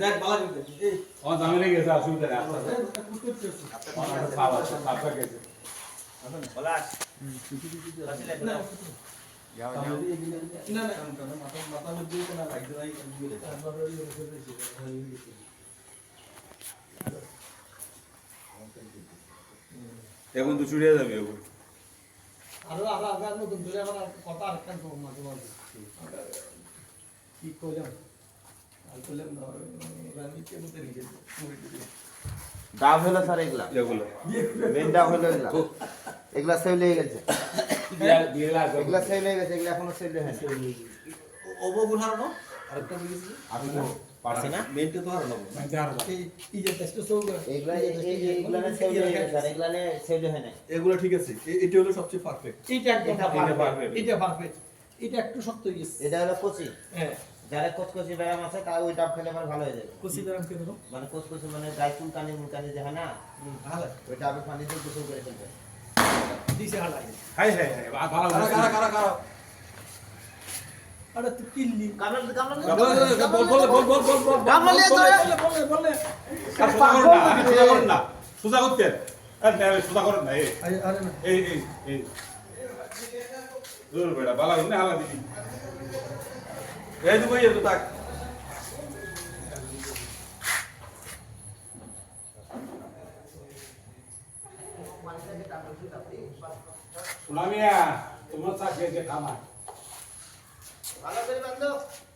দেখ করে এই। গেছে অসুবিধা নেই আচ্ছা একটা না না না মাথা মাথা মধ্যে কোনো লাগছে নাই দিয়ে এখন তো চুরিয়ে যাবে এখন। আরও আরও আরও নতুন আবার কথা আরেকটা কম মাঝে মাঝে। কি কইলাম? ডাব হলো স্যার এগুলা। এগুলো। মেন ডাব হলো এগুলা। এগুলা সেল হয়ে গেছে। এগুলা সেল হয়ে গেছে এগুলা এখনও সেল হয়নি। অবগুণ হারানো আরেকটা বুঝেছি আপনি পারছি না? মেনটে তো আর এই এই যে টেস্ট সব এগুলা এই- এই- সেল হয়ে গেছে এগুলা সেল হয় নাই। এগুলো ঠিক আছে। এটা হলো সবচেয়ে পারফেক্ট এটা একদম পারফেক্ট। এটা পারফেক্ট এটা একটু শক্ত হয়ে গেছে এটা হলো কচি। হ্যাঁ। যারা কচকচি ব্যায়াম আছে তা ওই ডাব খেলে আমার ভালো হয়ে যাবে। কুচি দাম কে মানে কচকচি মানে গায়ে চুলকানি মুলকানি যে হয় না ভালো ওই ডাবে পানি দিয়ে গোসল করে ফেলবে। দিছে হালাই হাই হাই হাই বা- ভালো। কারা আরে তুই কিল্লি। কামড় বল বল বল বল বল বল। বল বল বল আর সোজা করুন না, সোজা করুন না। সোজা করতেন। আর সোজা করুন না, এই, আরে এই, এই, এই। দূর বেটা, বালা হালা। এই তো কইয়ে তো তাক শোনা মিয়া, তোমার চাকরি আছে খামার।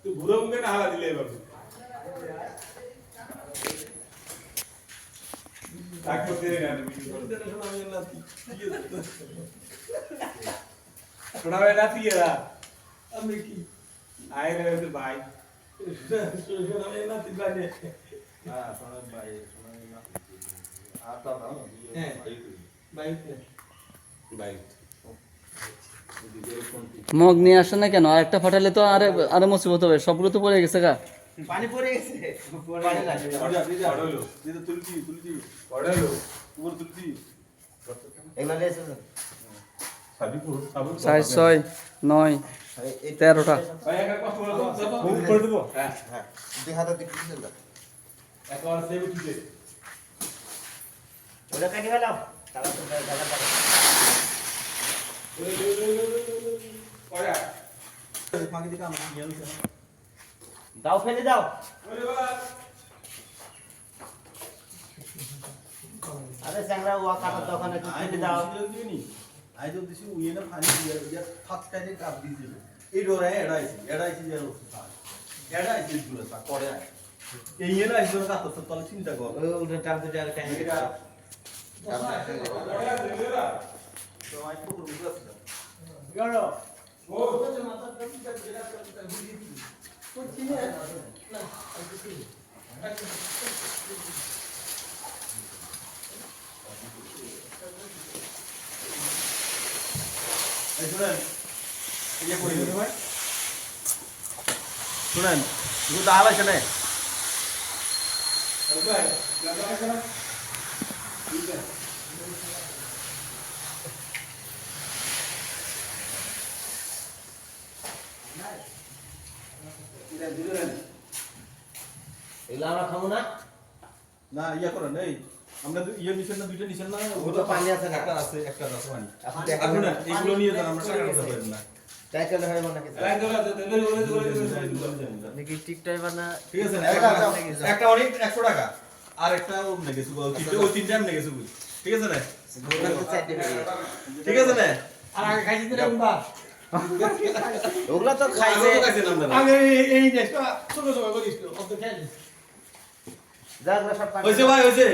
তুই ঘুরে মুখে না হালা দিলে এবার তাক করতে রে না বেটা তুই এরা আমি কি আর হ্যাঁ। বাইরে ভাই মগ নিয়ে আসে না কেন? আরেকটা ফাটালে তো আরে আরে মুসিবত হবে। সবগুলো তো পড়ে গেছে গা। পানি পড়ে গেছে। পানি লাগবে। উপর এগুলা সাবি পুরো সাবু তেরোটা। দাও হ্যাঁ হ্যাঁ। দাও ফেলে দাও। আরে স্যাংরা ওয়া কাটার দোকানে ফেলে দাও। আই যদি দিছি উইয়ে না ফানি দিয়ে ইয়া ফাত কাটে কাপ দিয়ে দিল এই ডোরা এড়াইছি এড়াইছি যে এড়াইছি দুলা তা করে এই ইয়ে না আইছো কাত তো তাহলে চিন্তা কর উল্টো টান দুটো আর টাইম এটা তো আই পুরো বুঝা ছিল গাড়ো ও এই শুনেন দুটো দাঁড় আছে না? এগুলো আমরা খাব না? না ইয়া করেন এই। আমরা ইয়ে নিছেন না দুইটা নিছেন না ও তো পানি আছে না একটা আছে একটা আছে পানি এখন আপনি না এইগুলো নিয়ে যান আমরা টাকা কথা বলেন না টাইটেল হয় মনে কিছু নাকি টিক টাইমার না ঠিক আছে একটা একটা অনেক 100 টাকা আর একটা ও নেগেছে গো তিনটে ওই তিনটে আমি নেগেছে ঠিক আছে না ঠিক আছে না আর আগে খাইছি দিলাম বা ওগুলো তো খাইছে খাইছে না আমরা আগে এই- এই ছোট ছোট করিস তো অত খাইছি যা যা সব পানি ভাই হয়েছে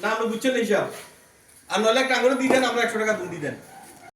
না, আমরা বুঝছেন এইসব আর নলে একটা আঙুলে দিয়ে দেন, আমরা একশো টাকা দুধ দিয়ে দেন।